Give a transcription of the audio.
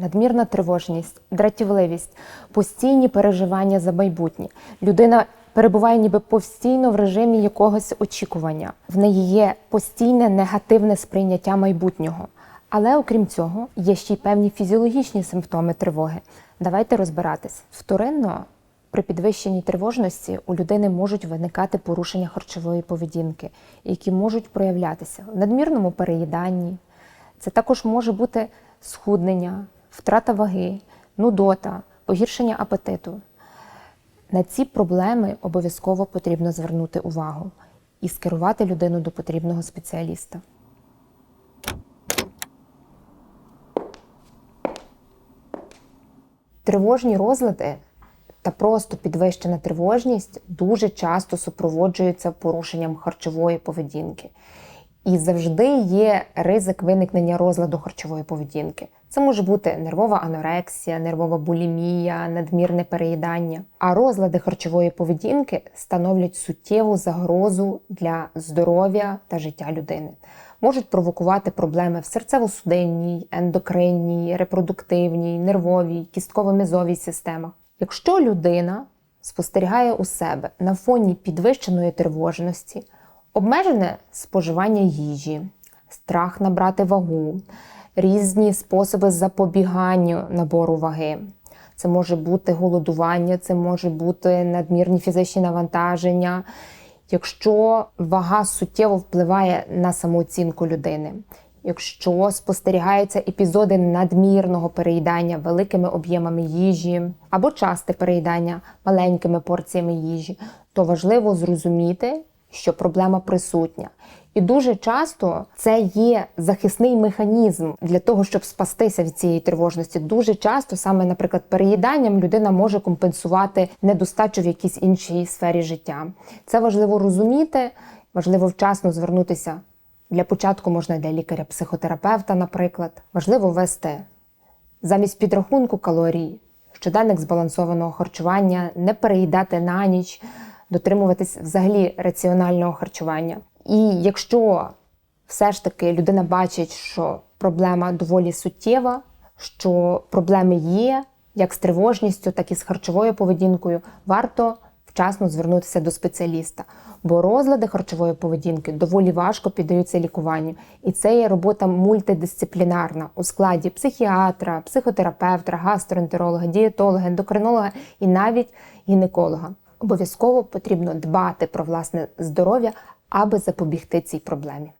Надмірна тривожність, дратівливість, постійні переживання за майбутнє. Людина перебуває ніби постійно в режимі якогось очікування. В неї є постійне негативне сприйняття майбутнього. Але окрім цього, є ще й певні фізіологічні симптоми тривоги. Давайте розбиратись. Вторинно, при підвищеній тривожності у людини можуть виникати порушення харчової поведінки, які можуть проявлятися в надмірному переїданні. Це також може бути схуднення, втрата ваги, нудота, погіршення апетиту. На ці проблеми обов'язково потрібно звернути увагу і скерувати людину до потрібного спеціаліста. Тривожні розлади та просто підвищена тривожність дуже часто супроводжуються порушенням харчової поведінки. І завжди є ризик виникнення розладу харчової поведінки. Це може бути нервова анорексія, нервова булімія, надмірне переїдання. А розлади харчової поведінки становлять суттєву загрозу для здоров'я та життя людини. Можуть провокувати проблеми в серцево-судинній, ендокринній, репродуктивній, нервовій, кістково-мізовій системах. Якщо людина спостерігає у себе на фоні підвищеної тривожності, обмежене споживання їжі, страх набрати вагу, різні способи запобігання набору ваги. Це може бути голодування, це може бути надмірні фізичні навантаження. Якщо вага суттєво впливає на самооцінку людини, якщо спостерігаються епізоди надмірного переїдання великими об'ємами їжі або часте переїдання маленькими порціями їжі, то важливо зрозуміти, що проблема присутня. І дуже часто це є захисний механізм для того, щоб спастися від цієї тривожності. Дуже часто, саме, наприклад, переїданням людина може компенсувати недостачу в якійсь іншій сфері життя. Це важливо розуміти, важливо вчасно звернутися. Для початку можна для лікаря-психотерапевта, наприклад. Важливо вести замість підрахунку калорій, щоденник збалансованого харчування, не переїдати на ніч, дотримуватись взагалі раціонального харчування. І якщо все ж таки людина бачить, що проблема доволі суттєва, що проблеми є як з тривожністю, так і з харчовою поведінкою, варто вчасно звернутися до спеціаліста. Бо розлади харчової поведінки доволі важко піддаються лікуванню. І це є робота мультидисциплінарна у складі психіатра, психотерапевта, гастроентеролога, дієтолога, ендокринолога і навіть гінеколога. Обов'язково потрібно дбати про власне здоров'я, аби запобігти цій проблемі.